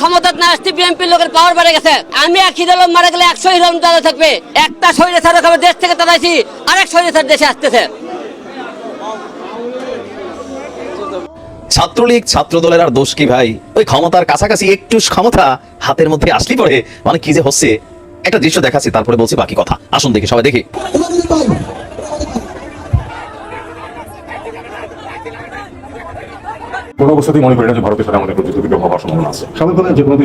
ক্ষমতা না আসতে বিএনপি লোকের পাওয়ার বেড়ে গেছে। আমি এক হিরোলম মারা গেলে একশো হিরোলম তারা থাকবে। একটা শরীরে ছাড়া খাবে দেশ থেকে তাড়াইছি, আরেক শরীরে ছাড় দেশে আসতেছে। ছাত্রলীগ ছাত্র দলের আর দোষ কি ভাই? ওই ক্ষমতার কাছাকাছি একটু ক্ষমতা হাতের মধ্যে আসলি পরে মানে কি যে হচ্ছে? একটা দৃশ্য দেখাচ্ছি, তারপরে বলছি বাকি কথা। আসুন দেখি, সবাই দেখি। কোনো অবস্থাতেই মনে করি না যে ভারতের সাথে আমাদের হওয়ার সম্ভাবনা আছে। যে কোনো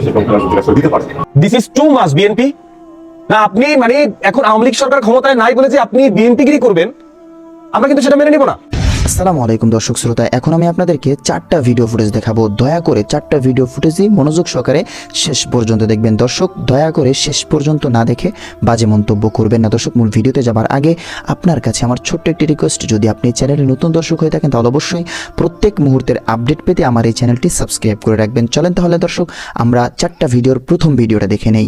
দিতে পারে। This is too much BNP না, আপনি মানে এখন আওয়ামী লীগ সরকার ক্ষমতায় নাই বলে যে আপনি বিএনপিগিরি করবেন, আমরা কিন্তু সেটা মেনে নিব না। আসসালামু আলাইকুম দর্শক শ্রোতা এখন আমি আপনাদেরকে চারটা ভিডিও ফুটেজ দেখাবো দয়া করে চারটা ভিডিও ফুটেজই মনোযোগ সহকারে শেষ পর্যন্ত দেখবেন দর্শক দয়া করে শেষ পর্যন্ত না দেখে বাজে মন্তব্য করবেন না দর্শক মূল ভিডিওতে যাবার আগে আপনার কাছে আমার ছোট্ট একটি রিকোয়েস্ট যদি আপনি চ্যানেলে নতুন দর্শক হয়ে থাকেন তাহলে অবশ্যই প্রত্যেক মুহূর্তের আপডেট পেতে আমার এই চ্যানেলটি সাবস্ক্রাইব করে রাখবেন চলেন তাহলে দর্শক আমরা চারটা ভিডিওর প্রথম ভিডিওটা দেখে নেই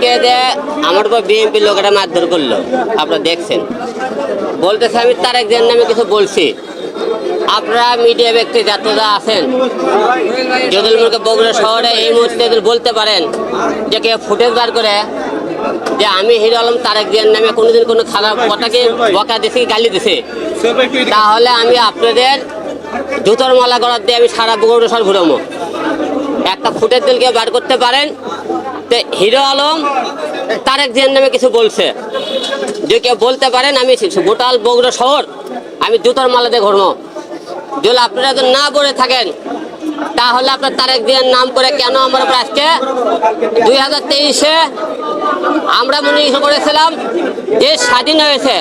আজকে যে আমার উপর বিএনপি লোকেরা মারধর করল। আপনারা দেখছেন। বলতেছে আমি তারেক জিয়ার নামে কিছু বলছি। আপনারা মিডিয়া ব্যক্তি যাত্রীরা আছেন মুলকে বগুড়া শহরে এই মুহূর্তে যদি বলতে পারেন যে কেউ ফুটেজ বার করে, যে আমি হিরো আলম তারেক জিয়ার নামে কোনোদিন কোনো খারাপ কথাকে বকা দিছে কি গালি দিছে? তাহলে আমি আপনাদের জুতোর মালা করার দিয়ে আমি সারা বগুড়া শহর ঘুরবো। একটা ফুটের দিলকে বার করতে পারেন হিরো আলম, তারেক জিয়ার নামে কিছু বলছে। যে কেউ বলতে পারেন, আমি গোটাল বগুড়া শহর, আমি জুতোর মালাতে ঘুরবো। যদি আপনারা যদি না বলে থাকেন, তাহলে আপনার তারেক জিয়ার নাম করে কেন আমরা আজকে দুই হাজার তেইশে আমরা মনে করেছিলাম, দেশ স্বাধীন হয়েছে।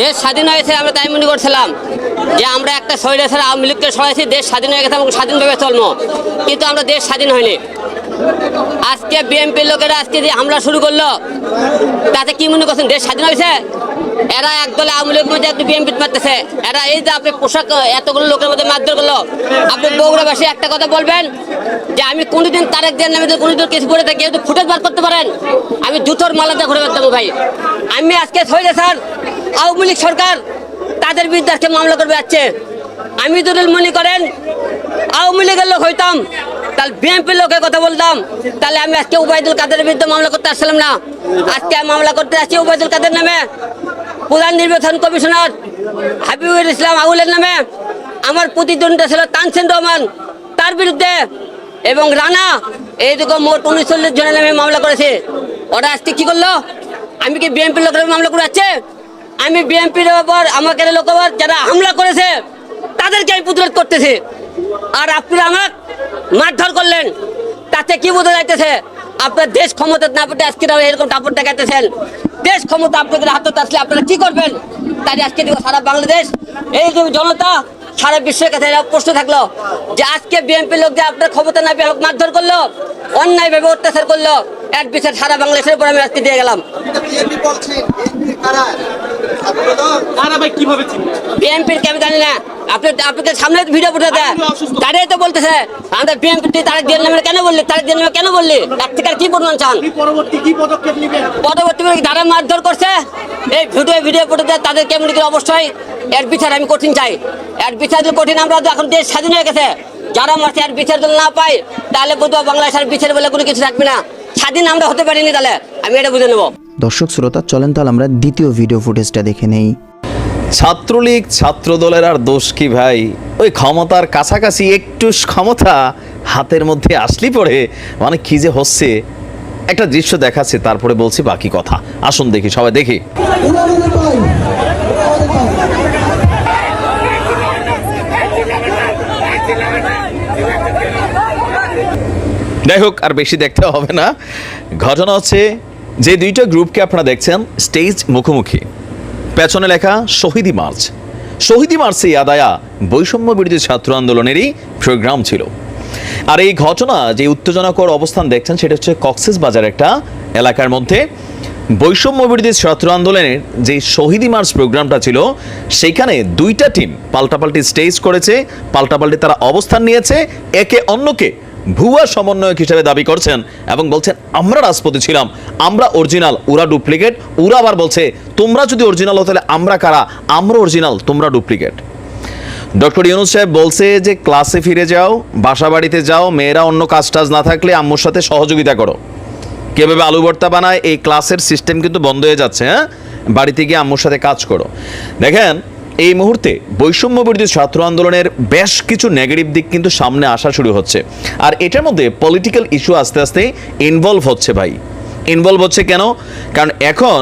দেশ স্বাধীন হয়েছে আমরা তাই মনে করছিলাম যে আমরা একটা শরীরে ছাড়া আওয়ামী লীগকে সরাইছি, দেশ স্বাধীন হয়ে গেছে এবং স্বাধীনভাবে চলবো। কিন্তু আমরা দেশ স্বাধীন হয়নি। আজকে বিএনপির লোকেরা আজকে যে হামলা শুরু করল, তাতে কি মনে করছেন? দেশ স্বাধীন হয়েছে? এরা একদলে আওয়ামী লীগের মধ্যে একটু বিএনপি মারতেছে। এরা এই যে আপনি পোশাক, এতগুলো লোকের মধ্যে মারধর করল, আপনি বগুড়াবাসী একটা কথা বলবেন? যে আমি কোনোদিন তারেক দেন নামে কোনোদিন কিছু করে থাকি যদি ফুটেজ বার করতে পারেন, আমি জুতোর মালাতে ঘুরে বেড়াতাম ভাই। আমি আজকে হইলে স্যার, আওয়ামী লীগ সরকার তাদের বিরুদ্ধে আজকে মামলা করবে যাচ্ছে। আমি যদি মনে করেন, আওয়ামী লীগের লোক হইতাম তাহলে বিএনপির লোকের কথা বলতাম। তাহলে আমি আজকে উবায়দুল কাদের বিরুদ্ধে মামলা করতে আসছিলাম না। আজকে আমি মামলা করতে আসছি উবায়দুল কাদের নামে। প্রধান নির্বাচন কমিশনার হাবিবুল ইসলাম আউলের নামে। আমার প্রতিদ্বন্দ্বিতা ছিল তানসেন রহমান তার বিরুদ্ধে। এবং রানা এইদিকে মোট উনচল্লিশ জনের নামে মামলা করেছে। ওরা আজকে কী করল? আমি কি বিএনপির লোকের মামলা করে যাচ্ছে? আমি বিএনপির ওপর আমাকে লোক ওপর যারা হামলা করেছে, তাদেরকে আমি প্রতিরোধ করতেছি। আর আপনারা আমার মারধর করলেন। তাতে কি বোঝা যাইতেছে? আপনার দেশ ক্ষমতা না পেটে আজকে এরকম টাপড় দেখাইতেছেন। দেশ ক্ষমতা আপনাদের হাতে আসলে আপনারা কি করবেন? তাই আজকে দিব সারা বাংলাদেশ, এই যে জনতা সারা বিশ্বের কাছে প্রশ্ন থাকল যে আজকে বিএনপি লোক যে আপনার ক্ষমতা না পেয়ে মারধর করল, অন্যায়ভাবে অত্যাচার করল এক বিচার সারা বাংলাদেশের উপর আমি আজকে দিয়ে গেলাম। বিএনপির কে আমি জানি না। আপনি সামনে ভিডিও ফুটে তারাই তো বলতেছে আমাদের বিএনপি তারেক দিয়ে নামে কেন বললি? তারেক দিয়ে নামে কেন বললি? তার থেকে কি প্রমাণ চান? পরবর্তী কি যারা মারধর করছে। এই ভিডিও তাদের কেমন করে অবশ্যই এর বিচার আমি কঠিন চাই। এর বিচার কঠিন আমরা তো এখন দেশ স্বাধীন হয়ে গেছে। যারা মারছে এর বিচার যদি না পাই তাহলে বুঝব বাংলাদেশের বিচার বলে কোনো কিছু থাকবে না। স্বাধীন আমরা হতে পারিনি তাহলে আমি এটা বুঝে নেব দর্শক শ্রোতা চলেন তাহলে আমরা দ্বিতীয় ভিডিও ফুটেজটা দেখে নেই ছাত্রলীগ ছাত্রদলের আর দোষ কি ভাই ওই ক্ষমতার কাছাকাছি একটু ক্ষমতা হাতের মধ্যে আসলি পড়ে মানে কি যে হচ্ছে একটা দৃশ্য দেখাচ্ছে তারপরে বলছি বাকি কথা আসুন দেখি সবাই দেখি যাই হোক, আর বেশি দেখতে হবে না। ঘটনা হচ্ছে, যে দুইটা গ্রুপকে আপনারা দেখছেন, স্টেজ মুখোমুখি। পেছনে লেখা, শহীদি মার্চ। শহীদি মার্চে আদায়া বৈষম্য বিরোধী ছাত্র আন্দোলনেরই প্রোগ্রাম ছিল। আর এই ঘটনা, যে উত্তেজনাকর অবস্থান দেখছেন, সেটা হচ্ছে কক্সেস বাজার একটা এলাকার মধ্যে। বৈষম্য বিরোধী ছাত্র আন্দোলনের যে শহীদি মার্চ প্রোগ্রামটা ছিল সেখানে দুইটা টিম পাল্টাপাল্টি স্টেজ করেছে, পাল্টাপাল্টি তারা অবস্থান নিয়েছে। একে অন্যকে ভুয়া সমন্বয়ক হিসেবে দাবি করছেন এবং বলছেন, আমরা রাজপথে ছিলাম, আমরা অরিজিনাল, ওরা ডুপ্লিকেট। ওরা আবার বলছে, তোমরা যদি অরিজিনাল হো তাহলে আমরা কারা? আমরা অরিজিনাল, তোমরা ডুপ্লিকেট। ডক্টর ইউনুস সাহেব বলছে যে, ক্লাসে ফিরে যাও বাসা বাড়িতে যাও, মেয়েরা অন্য কাজ টাজ না থাকলে আম্মুর সাথে সহযোগিতা করো। কীভাবে আলু ভর্তা বানায়? এই ক্লাসের সিস্টেম কিন্তু বন্ধ হয়ে যাচ্ছে হ্যাঁ? বাড়িতে গিয়ে আম্মুর সাথে কাজ করো। দেখেন এই মুহূর্তে বৈষম্য বিরোধী ছাত্র আন্দোলনের বেশ কিছু নেগেটিভ দিক কিন্তু সামনে আসা শুরু হচ্ছে। আর এটার মধ্যে পলিটিক্যাল ইস্যু আস্তে আস্তে ইনভলভ হচ্ছে ভাই। ইনভলভ হচ্ছে কেন? কারণ এখন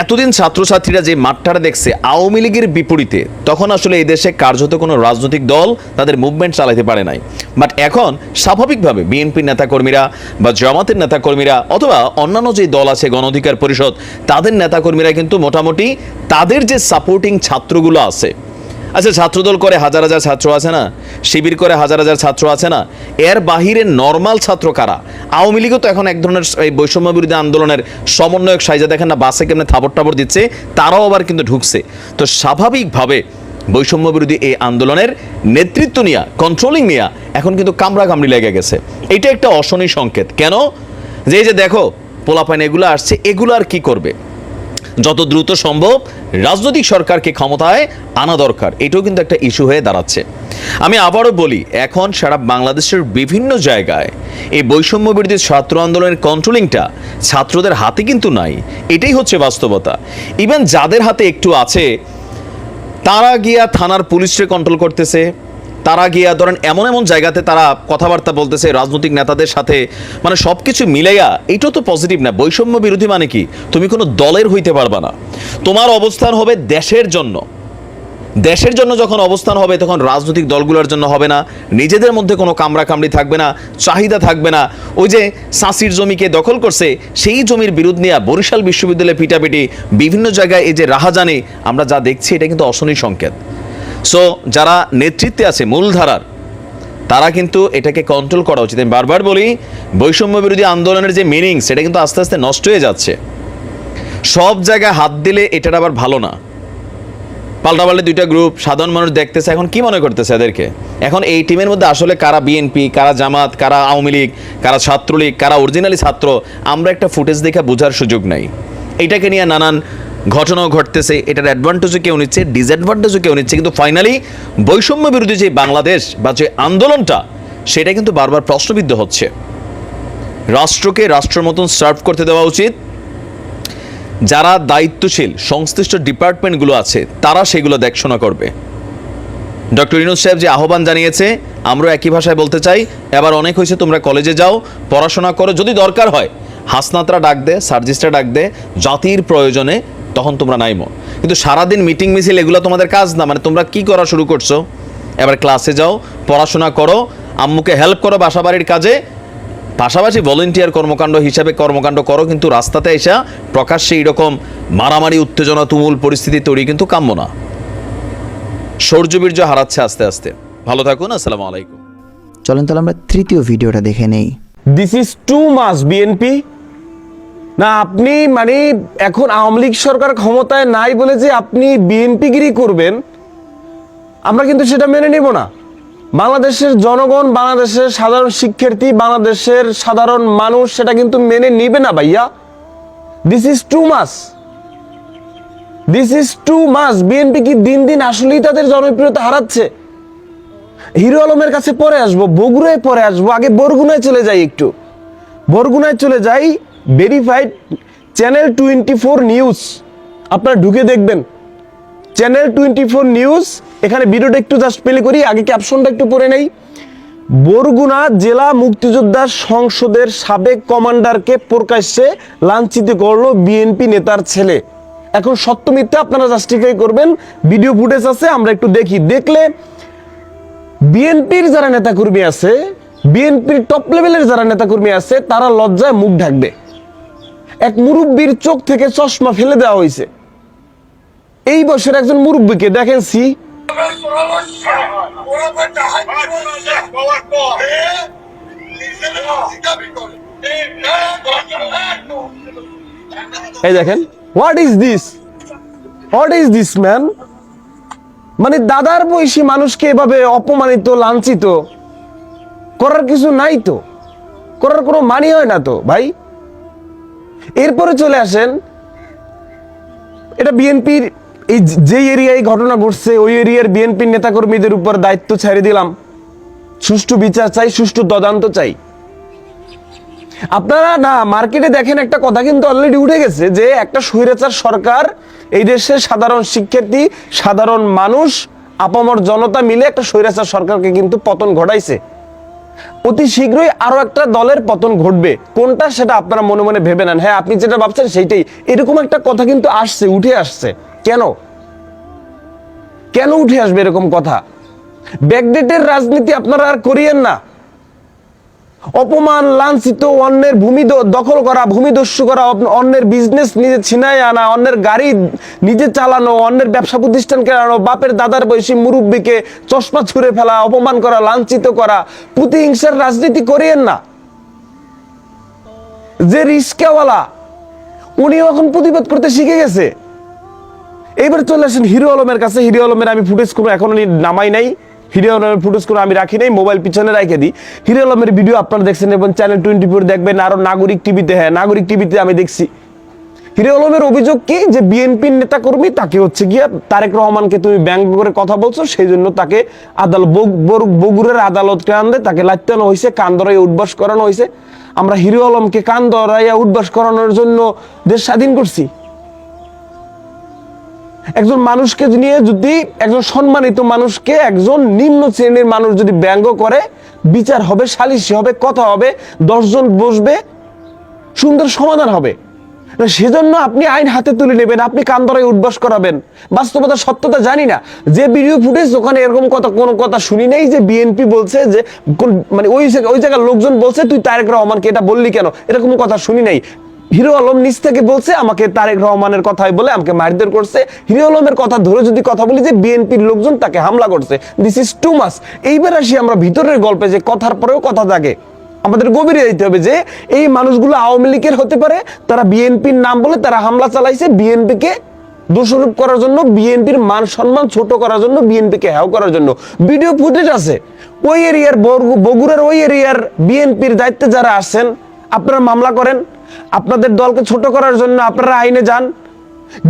এতদিন ছাত্রছাত্রীরা যে মাঠটা দেখছে আওয়ামী লীগের বিপরীতে, তখন আসলে এই দেশে কার্যত কোনো রাজনৈতিক দল তাদের মুভমেন্ট চালাতে পারে নাই। বাট এখন স্বাভাবিকভাবে বিএনপির নেতাকর্মীরা বা জামাতের নেতাকর্মীরা অথবা অন্যান্য যে দল আছে গণ অধিকার পরিষদ, তাদের নেতাকর্মীরা কিন্তু মোটামুটি তাদের যে সাপোর্টিং ছাত্রগুলো আছে আচ্ছা ছাত্রদল করে হাজার হাজার ছাত্র আছে না? শিবির করে হাজার হাজার ছাত্র আছে না? এর বাহিরে নর্মাল ছাত্র কারা? আওয়ামী লীগও তো এখন এক ধরনের এই বৈষম্য বিরোধী আন্দোলনের সমন্বয়ক সাইজা দেখেন না, বাসে কেমনে থাবর টাবর দিচ্ছে, তারাও আবার কিন্তু ঢুকছে। তো স্বাভাবিকভাবে বৈষম্য বিরোধী এই আন্দোলনের নেতৃত্ব নিয়া কন্ট্রোলিং নিয়া, এখন কিন্তু কামড়া কামড়ি লেগে গেছে। এটা একটা অশনি সংকেত। কেন? যে যে দেখো, পোলাপাইন এগুলো আসছে, এগুলো আর কী করবে? যত দ্রুত সম্ভব রাজনৈতিক সরকারকে ক্ষমতায় আনা দরকার। এটাও কিন্তু একটা ইস্যু হয়ে দাঁড়াচ্ছে। আমি আবারও বলি, এখন সারা বাংলাদেশের বিভিন্ন জায়গায় এই বৈষম্য বিরোধী ছাত্র আন্দোলনের কন্ট্রোলিংটা ছাত্রদের হাতে কিন্তু নাই। এটাই হচ্ছে বাস্তবতা। ইভেন যাদের হাতে একটু আছে, তারা গিয়া থানার পুলিশকে কন্ট্রোল করতেছে তারা গিয়া ধরেন এমন এমন জায়গাতে তারা কথাবার্তা বলতেছে, রাজনৈতিক নেতাদের সাথে। মানে সব কিছু মিলাইয়া এটাও তো পজিটিভ না। বৈষম্য বিরোধী মানে কি? তুমি কোনো দলের হইতে পারবা না। তোমার অবস্থান হবে দেশের জন্য। দেশের জন্য যখন অবস্থান হবে, তখন রাজনৈতিক দলগুলোর জন্য হবে না। নিজেদের মধ্যে কোনো কামড়া কামড়ি থাকবে না, চাহিদা থাকবে না। ওই যে সাঁসির জমিকে দখল করছে, সেই জমির বিরুদ্ধ নিয়ে বরিশাল বিশ্ববিদ্যালয়ে পিটাপিটি। বিভিন্ন জায়গায় এই যে রাহাজানি, আমরা যা দেখছি, এটা কিন্তু অশনি সংকেত। সো যারা নেতৃত্বে আছে, মূলধারার, তারা কিন্তু এটাকে কন্ট্রোল করা উচিত। আমি বারবার বলি, বৈষম্য বিরোধী আন্দোলনের যে মিনিং সেটা কিন্তু আস্তে আস্তে নষ্ট হয়ে যাচ্ছে। সব জায়গায় হাত দিলে এটার আবার ভালো না। পাল্টাপাল্টি দুইটা গ্রুপ সাধারণ মানুষ দেখতেছে, এখন কি মনে করতেছে এদেরকে? এখন এই টিমের মধ্যে আসলে কারা বিএনপি কারা জামাত, কারা আওয়ামী লীগ, কারা ছাত্রলীগ, কারা অরিজিনালি ছাত্র, আমরা একটা ফুটেজ দেখে বোঝার সুযোগ নাই। এটাকে নিয়ে নানান ঘটনাও ঘটতেছে, এটার অ্যাডভান্টেজও কেউ নিচ্ছে ডিসঅ্যাডভান্টেজও কেউ নিচ্ছে, কিন্তু ফাইনালি বৈষম্য বিরোধী যে বাংলাদেশ বা যে আন্দোলনটা, সেটা কিন্তু বারবার প্রশ্নবিদ্ধ হচ্ছে। রাষ্ট্রকে রাষ্ট্রের মতন সার্ভ করতে দেওয়া উচিত। যারা দায়িত্বশীল, সংশ্লিষ্ট ডিপার্টমেন্টগুলো আছে, তারা সেগুলো দেখশোনা করবে। ডক্টর ইনুস সাহেব যে আহ্বান জানিয়েছে, আমরা একই ভাষায় বলতে চাই, এবার অনেক হয়েছে, তোমরা কলেজে যাও, পড়াশোনা করো, যদি দরকার হয়, হাসনাতরা ডাক দে, সার্জিস্টরা ডাক দে, জাতির প্রয়োজনে তখন তোমরা নাইমো কিন্তু সারাদিন মিটিং মিছিল এগুলো তোমাদের কাজ না মানে তোমরা কি করা শুরু করছ? এবার ক্লাসে যাও পড়াশোনা করো আম্মুকে হেল্প করো বাসাবাড়ির কাজে। পাশাপাশি ভলেন্টিয়ার কর্মকাণ্ড হিসাবে কর্মকাণ্ড করো কিন্তু রাস্তাতে এসা প্রকাশ্যে এইরকম মারামারি উত্তেজনা তুমুল পরিস্থিতি তৈরি কিন্তু কাম্য না। সৌর্যবীর্য হারাচ্ছে আস্তে আস্তে। ভালো থাকুন আসসালামু আলাইকুম। চলেন তাহলে আমরা তৃতীয় ভিডিওটা দেখে নেই। This is too much BNP না, আপনি মানে এখন আওয়ামী লীগ সরকার ক্ষমতায় নাই বলে যে আপনি বিএনপিগিরি করবেন, আমরা কিন্তু সেটা মেনে নেব না। বাংলাদেশের জনগণ, বাংলাদেশের সাধারণ শিক্ষার্থী, বাংলাদেশের সাধারণ মানুষ, সেটা কিন্তু মেনে নিবে না ভাইয়া। This is too much this is too much BNP কি দিন দিন আসলেই তাদের জনপ্রিয়তা হারাচ্ছে? হিরো আলমের কাছে পরে আসব, বগুড়ায় পরে আসব, আগে বরগুনায় চলে যাই একটু। বরগুনায় চলে যাই verified channel twenty four news আপনারা ঢুকে দেখবেন। চ্যানেল টোয়েন্টি ফোর নিউজ এখানে ভিডিওটা একটু জাস্ট প্লে করি, আগে ক্যাপশনটা একটু পড়ে নেই। বরগুনা জেলা মুক্তিযোদ্ধা সংসদের সাবেক কমান্ডারকে প্রকাশ্যে লাঞ্ছিত করল বিএনপি নেতার ছেলে। এখন সত্য মিথ্যা আপনারা জাস্টিফাই করবেন। ভিডিও ফুটেজ আছে, আমরা একটু দেখি। দেখলে বিএনপির যারা নেতাকর্মী আছে বিএনপির টপ লেভেলের যারা নেতাকর্মী আছে, তারা লজ্জায় মুখ ঢাকবে। এক মুরব্বীর চোখ থেকে চশমা ফেলে দেওয়া হয়েছে। এই বছর একজন মুরব্বীকে দেখেন সি। এই দেখেন what is this what is this man মানে দাদার বয়সী মানুষকে এভাবে অপমানিত, লাঞ্ছিত করার কিছু নাই তো। করার কোনো মানি হয় না তো, ভাই। এরপরে চলে আসেন, এটা বিএনপির এই যে এরিয়ায় ঘটনা ঘটছে, ওই এরিয়ার বিএনপির নেতাকর্মীদের উপর দায়িত্ব ছেড়ে দিলাম। সুষ্ঠু বিচার চাই, সুষ্ঠু তদন্ত চাই। আপনারা না, মার্কেটে দেখেন একটা কথা কিন্তু অলরেডি উঠে গেছে যে একটা স্বৈরাচার সরকার এই দেশের সাধারণ শিক্ষার্থী, সাধারণ মানুষ, আপামর জনতা মিলে একটা স্বৈরাচার সরকারকে কিন্তু পতন ঘটাইছে। অতি শীঘ্রই আরও একটা দলের পতন ঘটবে। কোনটা সেটা আপনারা মনে মনে ভেবে নেন। হ্যাঁ আপনি যেটা ভাবছেন সেইটাই। এরকম একটা কথা কিন্তু আসছে, উঠে আসছে। কেন? কেন উঠে আসবে এরকম কথা? ব্যাকডেটের রাজনীতি আপনারা আর করিয়েন না। অপমান, লাঞ্ছিত, অন্যের ভূমি দখল করা, ভূমি দস্যু করা অন্যের বিজনেস নিজে ছিনায় আনা, অন্যের গাড়ি নিজে চালানো, অন্যের ব্যবসা প্রতিষ্ঠান কেনানো বাপের দাদার বয়সী মুরব্বীকে চশমা ছুঁড়ে ফেলা, অপমান করা, লাঞ্ছিত করা, প্রতিহিংসার রাজনীতি করিয়েন না। যে রিস্কাওয়ালা উনি এখন প্রতিবাদ করতে শিখে গেছে। এইবার চলে আসেন হিরো আলমের কাছে। হিরো আলমের আমি ফুটেজ কোনো এখন নামাই নাই। হিরো আলমের ফুটেজ করে আমি রাখি নাই মোবাইল পিছনে রেখে দিই। হিরো আলমের ভিডিও আপনারা দেখছেন এবং চ্যানেল টোয়েন্টি ফোর দেখবেন, আরও নাগরিক টিভিতে হ্যাঁ নাগরিক টিভিতে আমি দেখছি। হিরো আলমের অভিযোগ কি? যে বিএনপির নেতা কর্মী তাকে হচ্ছে গিয়া তারেক রহমানকে তুমি ব্যঙ্গ করে কথা বলছো, সেই জন্য তাকে আদালত বগুড়ের আদালত কান্দে তাকে লাইতানো হয়েছে কান্দরাই উদ্বাস করানো হয়েছে আমরা হিরো আলমকে কান্দরাইয়া উদ্বাস করানোর জন্য দেশ স্বাধীন করছি। একজন মানুষকে নিয়ে যদি একজন সম্মানিত মানুষকে একজন নিম্ন শ্রেণির মানুষ যদি ব্যঙ্গ করে, বিচার হবে, সালিশি হবে, কথা হবে দশজন বসবে, সুন্দর সমাধান হবে। সেজন্য আপনি আইন হাতে তুলে নেবেন, আপনি কান্দরায় উদ্বাস করাবেন। বাস্তবতা, সত্যতা জানি না। যে ভিডিও ফুটেজ ওখানে এরকম কথা, কোনো কথা শুনি নাই যে বিএনপি বলছে যে মানে ওই ওই জায়গার লোকজন বলছে, তুই তারেক রহমানকে এটা বললি কেন? এরকম কথা শুনি নাই। হিরো আলম নিচ থেকে বলছে, আমাকে তারেক রহমানের কথাই বলে, আমাকে মারধর করছে। হিরো আলমের কথা ধরে যদি কথা বলি যে, বিএনপির লোকজন তাকে হামলা করছে। দিস ইজ টু মাস এইবার আসি আমরা ভিতরের গল্পে যে কথার পরেও কথা থাকে। আমাদের গভীরে যেতে হবে যে, এই মানুষগুলো আওয়ামী লীগের হতে পারে, তারা বিএনপির নাম বলে তারা হামলা চালাইছে, বিএনপিকে দোষারোপ করার জন্য, বিএনপির মান সম্মান ছোট করার জন্য, বিএনপিকে হ্যাও করার জন্য। ভিডিও ফুটেজ আছে। ওই এরিয়ার বগুড়ার ওই এরিয়ার বিএনপির দায়িত্বে যারা আছেন আপনারা মামলা করেন। আপনাদের দলকে ছোট করার জন্য আপনারা আইনে যান।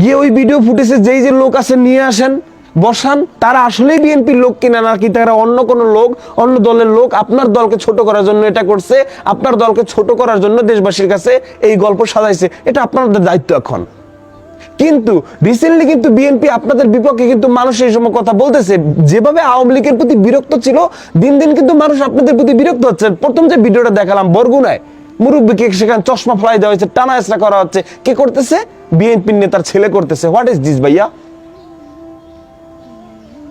গিয়ে ওই ভিডিও ফুটেজে যেই যে লোক আছে, নিয়ে আসেন, বসান। তারা আসলেই বিএনপির লোক কিনা নাকি তারা অন্য কোনো লোক, অন্য দলের লোক আপনার দলকে ছোট করার জন্য এটা করছে। আপনার দলকে ছোট করার জন্য দেশবাসীর কাছে এই গল্প সাজাইছে। এটা আপনাদের দায়িত্ব এখন। কিন্তু রিসেন্টলি কিন্তু বিএনপি আপনাদের বিপক্ষে কিন্তু মানুষ এই সময় কথা বলতেছে। যেভাবে আওয়ামী লীগের প্রতি বিরক্ত ছিল, দিন দিন কিন্তু মানুষ আপনাদের প্রতি বিরক্ত হচ্ছে। প্রথম যে ভিডিওটা দেখালাম, বরগুনায়। মুরব্বীকে সেখানে চশমা ফেলাই দেওয়া হয়েছে, টানা এসরা করা হচ্ছে। কে করতেছে? বিএনপির নেতার ছেলে করতেছে। হোয়াট ইজ দিস ভাইয়া?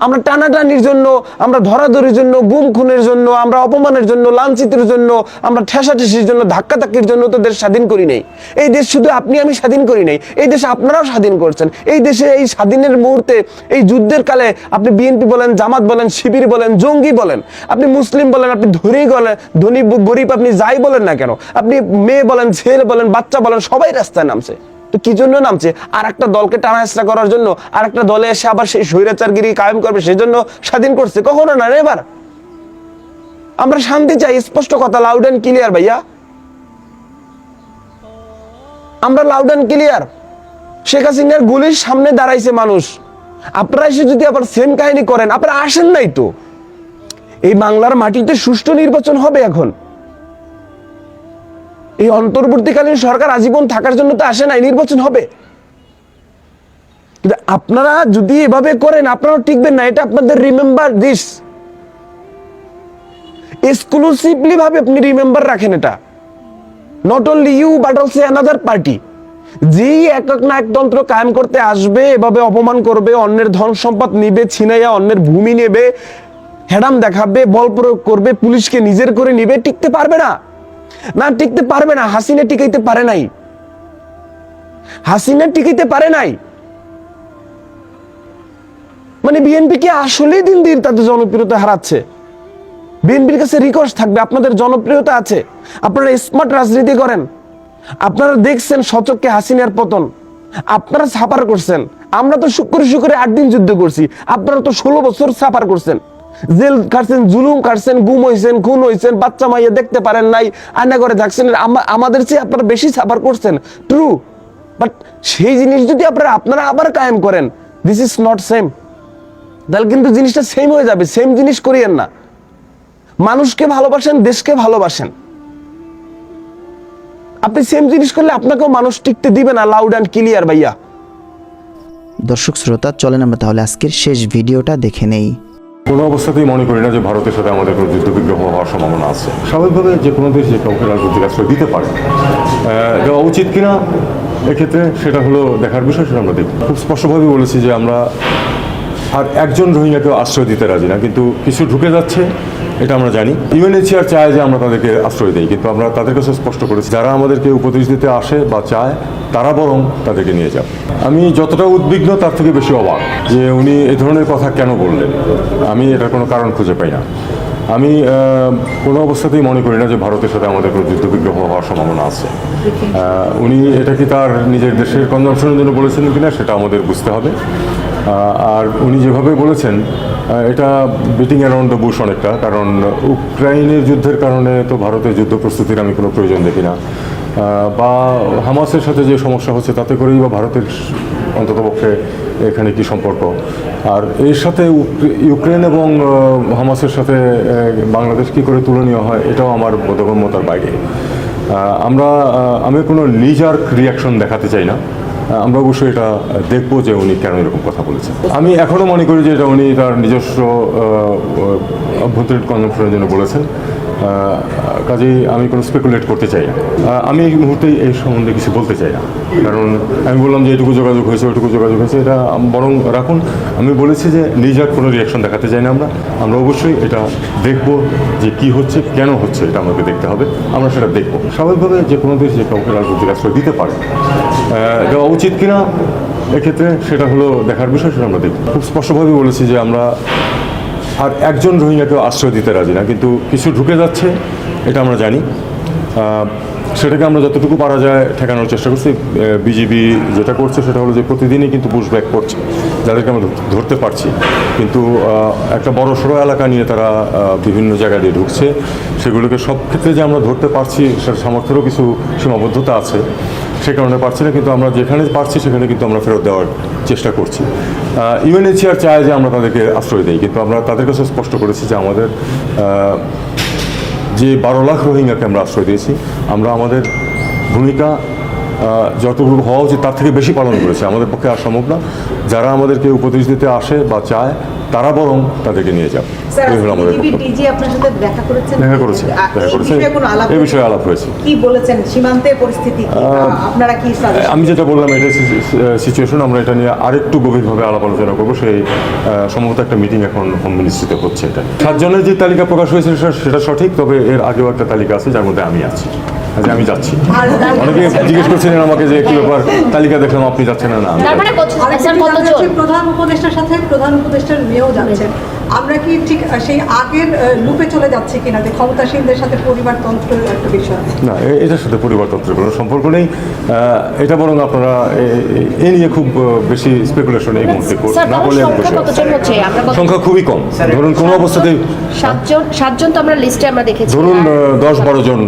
আমরা টানাটানির জন্য, আমরা ধরাধরির জন্য, গুম খুনের জন্য, আমরা অপমানের জন্য, লাঞ্ছিতের জন্য, আমরা ঠেসাঠেসির জন্য, ধাক্কাধাক্কির জন্য তো দেশ স্বাধীন করি নাই। এই দেশ শুধু আপনি, আমি স্বাধীন করি নাই। এই দেশে আপনারাও স্বাধীন করছেন। এই দেশে এই স্বাধীনের মুহূর্তে, এই যুদ্ধের কালে আপনি বিএনপি বলেন, জামাত বলেন, শিবির বলেন, জঙ্গি বলেন, আপনি মুসলিম বলেন, আপনি ধনী বলেন ধনী, গরিব আপনি যাই বলেন না কেন, আপনি মেয়ে বলেন, ছেলে বলেন, বাচ্চা বলেন, সবাই রাস্তায় নামছে। তো কি জন্য নামছে? আর একটা দলকে টানা হেঁচড়া করার জন্য আর একটা দলে এসে আবার সেই স্বৈরাচারগিরি কায়েম করবে সেই জন্য স্বাধীন করছে। কখনো না রে এবার? আমরা শান্তি চাই, স্পষ্ট কথা লাউড অ্যান্ড ক্লিয়ার ভাইয়া। আমরা লাউড অ্যান্ড ক্লিয়ার শেখ হাসিনার গুলির সামনে দাঁড়াইছে মানুষ। আপনারা এসে যদি আবার সেম কাহিনী করেন, আপনারা আসেন নাই তো? এই বাংলার মাটিতে সুষ্ঠু নির্বাচন হবে এখন। এই অন্তর্বর্তীকালীন সরকার আজীবন থাকার জন্য তো আসে নাই, নির্বাচন হবে। কিন্তু আপনারা যদি এভাবে করেন আপনারা টিকবেন না, এটা আপনাদের রিমেম্বার দিস এক্সক্লুসিভলি ভাবে আপনি রিমেম্বার রাখেন এটা। Not only you but also another party যেই এক এক না একতন্ত্র কায়েম করতে আসবে, এভাবে অপমান করবে, অন্যের ধন সম্পদ নিবে, ছিনাইয়া অন্যের ভূমি নেবে, হেডাম দেখাবে, বল প্রয়োগ করবে, পুলিশকে নিজের করে নিবে, টিকতে পারবে না। না টিকতে পারবে না, হাসিনা টিকাইতে পারে নাই। হাসিনা টিকাইতে পারে নাই। মানে বিএনপি কি আসলেই দিন দিন তাদের জনপ্রিয়তা হারাচ্ছে? বিএনপির কাছে রিকোয়েস্ট থাকবে, আপনাদের জনপ্রিয়তা আছে। আপনারা স্মার্ট রাজনীতি করেন। আপনারা দেখছেন সচককে হাসিনার পতন। আপনারা সাফার করছেন। আমরা তো শুক্রে শুক্রে আট দিন যুদ্ধ করছি। আপনারা তো ষোলো বছর সাফার করছেন। জেল কাটছেন, জুলুম কাটছেন, গুম হয়েছেন খুন হয়েছেন বাচ্চা মাইয়া দেখতে পারেন নাই, আয়না করে থাকছেন আমাদের চেয়ে আপনারা বেশি সাফার করছেন। ট্রু বাট সেই জিনিস যদি আপনারা আপনারা আবার কায়েম করেন দিস ইজ নট সেম তাহলে কিন্তু জিনিসটা সেম হয়ে যাবে সেম জিনিস করিয়েন না। মানুষকে ভালোবাসেন, দেশকে ভালোবাসেন। আপনি সেম জিনিস করলে আপনাকেও মানুষ টিকতে দিবে না লাউড অ্যান্ড ক্লিয়ার ভাইয়া। দর্শক শ্রোতা, চলেন আমরা তাহলে আজকের শেষ ভিডিওটা দেখে নেই। কোনো অবস্থাতেই মনে করি না যে ভারতের সাথে আমাদের কোনো যুদ্ধ বিগ্রহ হওয়ার সম্ভাবনা আছে। স্বাভাবিকভাবে যে কোনো দেশ যে কাউকে রাজনৈতিক আশ্রয় দিতে পারে দেওয়া উচিত কিনা, এক্ষেত্রে সেটা হলো দেখার বিষয় সেটা আমরা দেখি খুব স্পষ্টভাবে বলেছি যে আমরা আর একজন রোহিঙ্গাকেও আশ্রয় দিতে রাজি না, কিন্তু কিছু ঢুকে যাচ্ছে, এটা আমরা জানি। ইউএনএইচআর চায় যে আমরা তাদেরকে আশ্রয় দিই, কিন্তু আমরা তাদের কাছে স্পষ্ট করেছি, যারা আমাদেরকে উপদেশ দিতে আসে বা চায়, তারা বরং তাদেরকে নিয়ে যাবে। আমি যতটা উদ্বিগ্ন, তার থেকে বেশি অবাক যে উনি এ ধরনের কথা কেন বললেন। আমি এটার কোনো কারণ খুঁজে পাই না। আমি কোনো অবস্থাতেই মনে করি না যে ভারতের সাথে আমাদের কোনো যুদ্ধ বিগ্রহ হওয়ার সম্ভাবনা আছে। উনি, এটা কি তার নিজের দেশের কনজামশনের জন্য বলেছেন কিনা সেটা আমাদের বুঝতে হবে। আর উনি যেভাবে বলেছেন এটা বিটিং অ্যারাউন্ড দ্য বুশ অনেকটা, কারণ উক্রাইনের যুদ্ধের কারণে তো ভারতের যুদ্ধ প্রস্তুতির আমি কোনো প্রয়োজন দেখি না। বা হামাসের সাথে যে সমস্যা হচ্ছে, তাতে করেই বা ভারতের অন্ততপক্ষে এখানে কি সম্পর্ক? আর এর সাথে উক্রে- ইউক্রেন এবং হামাসের সাথে বাংলাদেশ কি করে তুলনীয় হয়, এটাও আমার বোধগম্যতার বাইরে। আমরা আমি কোনো লিজার্ক রিয়াকশন দেখাতে চাই না। আমরা অবশ্যই এটা দেখব যে উনি কেন এরকম কথা বলেছেন। আমি এখনও মনে করি যে এটা উনি তার নিজস্ব অভ্যন্তরীণ কনজামশনের জন্য বলেছেন। কাজেই আমি কোনো স্পেকুলেট করতে চাই না। আমি এই মুহূর্তে এই সম্বন্ধে কিছু বলতে চাই না। কারণ আমি বললাম যে এটুকু যোগাযোগ হয়েছে, ওইটুকু যোগাযোগ হয়েছে, এটা বরং রাখুন। আমি বলেছি যে নিজের কোনো রিয়াকশন দেখাতে চাই না আমরা। আমরা অবশ্যই এটা দেখব যে কি হচ্ছে, কেন হচ্ছে, এটা আমাকে দেখতে হবে। আমরা সেটা দেখব। স্বাভাবিকভাবে যে কোনো দেশ যে কাউকে রাজনৈতিক আশ্রয় দিতে পারে দেওয়া উচিত কিনা, এক্ষেত্রে সেটা হলো দেখার বিষয়, সেটা আমরা দেখব। খুব স্পষ্টভাবে বলেছি যে আমরা আর একজন রোহিঙ্গাকেও আশ্রয় দিতে রাজি না, কিন্তু কিছু ঢুকে যাচ্ছে, এটা আমরা জানি। সেটাকে আমরা যতটুকু পারা যায় ঠেকানোর চেষ্টা করছি। বিজিবি যেটা করছে সেটা হলো যে প্রতিদিনই কিন্তু পুশব্যাক করছে, যাদেরকে আমরা ধরতে পারছি। কিন্তু একটা বড় সড়ো এলাকা নিয়ে তারা বিভিন্ন জায়গা দিয়ে ঢুকছে। সেগুলোকে সব ক্ষেত্রে যে আমরা ধরতে পারছি সেটা সামর্থ্যেরও কিছু সীমাবদ্ধতা আছে। সে কারণে পারছি না, কিন্তু আমরা যেখানে পারছি সেখানে কিন্তু আমরা ফেরত দেওয়ার চেষ্টা করছি। ইউএনএইচআর চায় যে আমরা তাদেরকে আশ্রয় দিই, কিন্তু আমরা তাদের কাছে স্পষ্ট করেছি যে আমাদের যে বারো লাখ রোহিঙ্গাকে আমরা আশ্রয় দিয়েছি, আমরা আমাদের ভূমিকা যতটুকু হওয়া উচিত তার থেকে বেশি পালন করেছে। আমাদের পক্ষে আর সম্ভব না। যারা আমাদেরকে উপদেশ দিতে আসে বা চায়, তারা বরং তাদেরকে নিয়ে যাবে। দেখা করেছেন এই বিষয়ে আলাপ হয়েছে। কি বলেছেন? সীমান্তের পরিস্থিতি আপনারা কি আমি যেটা বললাম এটা সিচুয়েশন আমরা এটা নিয়ে আরেকটু গভীরভাবে আলাপ আলোচনা করব। সেই সম্ভবত একটা মিটিং এখন হোম মিনিস্ট্রিতে হচ্ছে এটা সাতজনের যে তালিকা প্রকাশ হয়েছে সেটা- সেটা সঠিক তবে এর আগেও একটা তালিকা আছে যার মধ্যে আমি আছি। আজ আমি যাচ্ছি। অনেকে জিজ্ঞেস করছিলেন আমাকে যে কি ব্যাপার তালিকা দেখলাম আপনি যাচ্ছেন না না মানে প্রধান উপদেষ্টার সাথে প্রধান উপদেষ্টার মেয়েও যাচ্ছেন। আমরা কি ঠিক সেই আগের লুপে চলে যাচ্ছি কিনা যে ক্ষমতাসীনদের সাথে পরিবারতন্ত্রের একটা বিষয়? না এটার সাথে পরিবারতন্ত্রের কোনো সম্পর্ক নেই। এটা বরং আপনারা এ- নিয়ে খুব বেশি স্পেকুলেশন এই মুহূর্তে না বলে সংখ্যা খুবই কম। ধরুন কোনো অবস্থাতেই সাতজন সাতজন তো আমরা লিস্টে আমরা দেখেছি। ধরুন দশ বারো জন।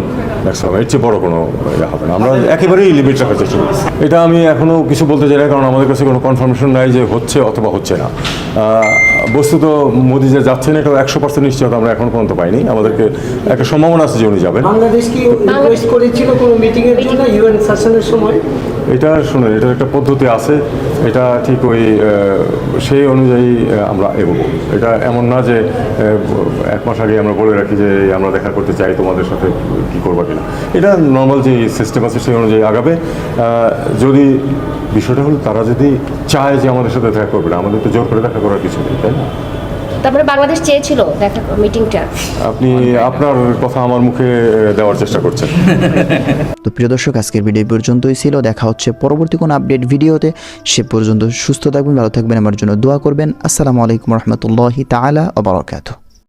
ম্যাক্সিমাম এর চেয়ে বড় কোনো ইয়ে হবে না। আমরা একেবারেই লিমিট রাখার চেষ্টা করি। এটা আমি এখনও কিছু বলতে চাই না কারণ আমাদের কাছে কোনো কনফার্মেশন নাই যে হচ্ছে অথবা হচ্ছে না। বস্তুত মোদি যে যাচ্ছেন এটা একশো পার্সেন্ট নিশ্চয়তা আমরা এখন পর্যন্ত পাইনি। আমাদেরকে একটা সম্ভাবনা আছে যে উনি যাবেন। এটা শুনুন এটার একটা পদ্ধতি আছে। এটা ঠিক ওই সেই অনুযায়ী আমরা এগোবো। এটা এমন না যে এক মাস আগে আমরা বলে রাখি যে আমরা দেখা করতে চাই তোমাদের সাথে কি করবা কিনা এটা নর্মাল যে সিস্টেম আছে সেই অনুযায়ী আগাবে। যদি বিষয়টা হলো তারা যদি চায় যে আমাদের সাথে দেখা করবে না আমাদের তো জোর করে দেখা করার কিছু নেই তাই না? তারপরে বাংলাদেশ চেয়েছিল দেখা মিটিংটা আপনি আপনার কথা আমার মুখে দেওয়ার চেষ্টা করছেন। তো প্রিয় দর্শক আজকের ভিডিও পর্যন্তই ছিল। দেখা হচ্ছে পরবর্তী কোনো আপডেট ভিডিওতে সে পর্যন্ত সুস্থ থাকবেন ভালো থাকবেন আমার জন্য দোয়া করবেন। আসসালামু আলাইকুম রহমতুল্লাহি তাআলা ওয়া বারাকাতুহু।